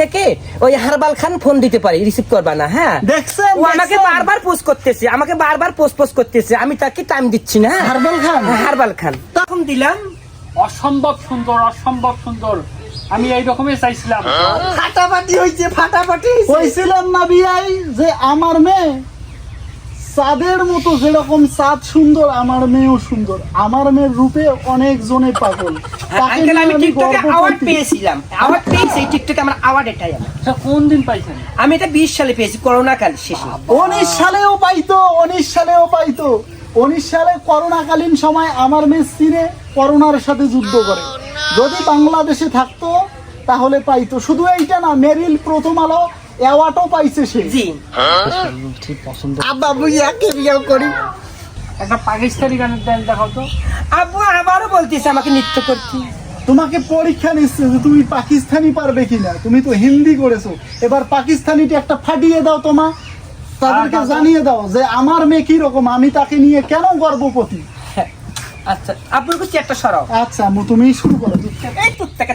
থেকে ওই হারবাল খান ফোন দিতে পারি রিসিভ করবা না হ্যাঁ? দেখছেন ও আমাকে বারবার পোস্ট করতেছে আমাকে বারবার পোস্ট পোস্ট করতেছে আমি তাকে টাইম দিচ্ছি না হ্যাঁ? হারবাল খান? হারবাল খান। তখন দিলাম। অসম্ভব সুন্দর অসম্ভব সুন্দর। আমি এই রকমই চাইছিলাম। ফাটাফাটি হয়েছে ফাটাফাটি হইছিলাম না বিয়াই যে আমার মেয়ে চাঁদের মতো যেরকম চাঁদ সুন্দর আমার মেয়েও সুন্দর। আমার মেয়ের রূপে অনেক জনে পাগল তাকে আমি টিকটকে অ্যাওয়ার্ড পেয়েছিলাম। অ্যাওয়ার্ড পেয়েছি টিকটকে আমার অ্যাওয়ার্ড এটাই কোন দিন পাইছেন? আমি এটা বিশ সালে পেয়েছি করোনা কাল শেষে। উনিশ সালেও পাইতো উনিশ সালেও পাইতো। উনিশ সালে করোনাকালীন সময় আমার মেয়ে চীনে করোনার সাথে যুদ্ধ করে। যদি বাংলাদেশে থাকতো তাহলে পাইতো। শুধু এইটা না মেরিল প্রথম আলো অ্যাওয়ার্ডও পাইছে সে। জি। পছন্দ। আব্বা বুঝিয়াকে বিয়ে করি। একটা পাকিস্তানি গানের দেন দেখাও তো। আব্বু আবারও বলতেছে আমাকে নৃত্য করতে। তোমাকে পরীক্ষা নিচ্ছে যে তুমি পাকিস্তানি পারবে কিনা। তুমি তো হিন্দি করেছ। এবার পাকিস্তানিটা একটা ফাটিয়ে দাও তোমা। তাদেরকে জানিয়ে দাও যে আমার মেয়ে কি রকম আমি তাকে নিয়ে কেন গর্বপতি হ্যাঁ, আচ্ছা আব্বুর কাছে একটা সরাও। আচ্ছা মু তুমি শুরু করো। এই তুত্তাকা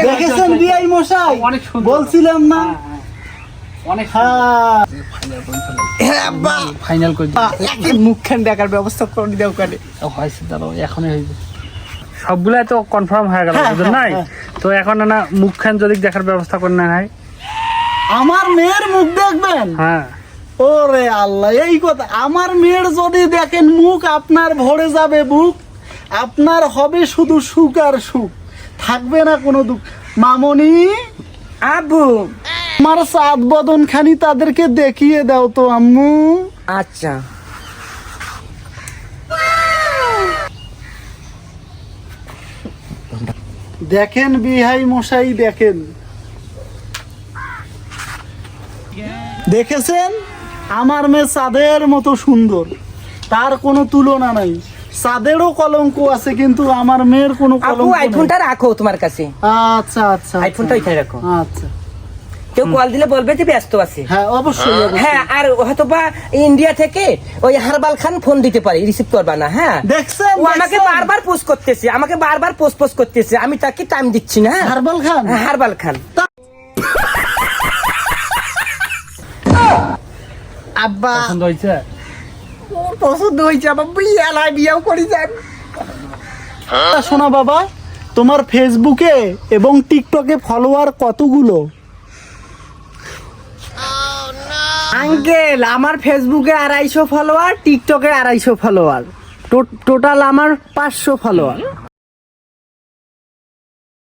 দেখেছেন বিআই মশাই? বলছিলাম না। হ্যাঁ, হ্যাঁ। অনেক হ্যাঁ ফাইনাল করে মুখখান দেখার ব্যবস্থা করে দেও কানে হয়েছে দাঁড়াও এখনই হয়েছে সবগুলাই তো কনফার্ম হয়ে গেল হ্যাঁ, নাই? হ্যাঁ, তো এখন না মুখখান যদি দেখার ব্যবস্থা করে না হয় আমার মেয়ের মুখ দেখবেন? হ্যাঁ। ওরে আল্লাহ এই কথা আমার মেয়ের যদি দেখেন মুখ আপনার ভরে যাবে বুক আপনার হবে শুধু সুখ আর সুখ। থাকবে না কোনো দুঃখ। মামনি আবু আমার সাত বদন খানি তাদেরকে দেখিয়ে দাও তো আম্মু। আচ্ছা। দেখেন বিহাই মশাই দেখেন। দেখেছেন? আমার মেয়ে চাঁদের মতো সুন্দর। তার কোনো তুলনা নাই। চাঁদেরও কলঙ্ক আছে কিন্তু আমার মেয়ের কোনো কলঙ্ক নেই। আইফোনটা রাখো তোমার কাছে। আচ্ছা আচ্ছা আইফোনটা ওইখানে রাখো। আচ্ছা। কেউ কল দিলে বলবে যে ব্যস্ত আছে। হ্যাঁ অবশ্যই অবশ্যই। হ্যাঁ আর হয়তো বা ইন্ডিয়া থেকে ওই হারবাল খান ফোন দিতে পারি রিসিভ করবা না হ্যাঁ। দেখছেন ও আমাকে বারবার পোস্ট করতেছে আমাকে বারবার পোস্ট পোস্ট করতেছে আমি তাকে টাইম দিচ্ছি না হ্যাঁ? হারবাল খান? হ্যাঁ, হারবাল খান। আব্বা। পছন্দ হয়েছে? ওর পছন্দ হয়েছে আমার বিয়ে আলাই বিয়েও করি যান শোনা বাবা তোমার ফেসবুকে এবং টিকটকে ফলোয়ার কতগুলো? আঙ্কেল আমার ফেসবুকে আড়াইশো ফলোয়ার টিকটকে আড়াইশো ফলোয়ার টোটাল আমার পাঁচশো ফলোয়ার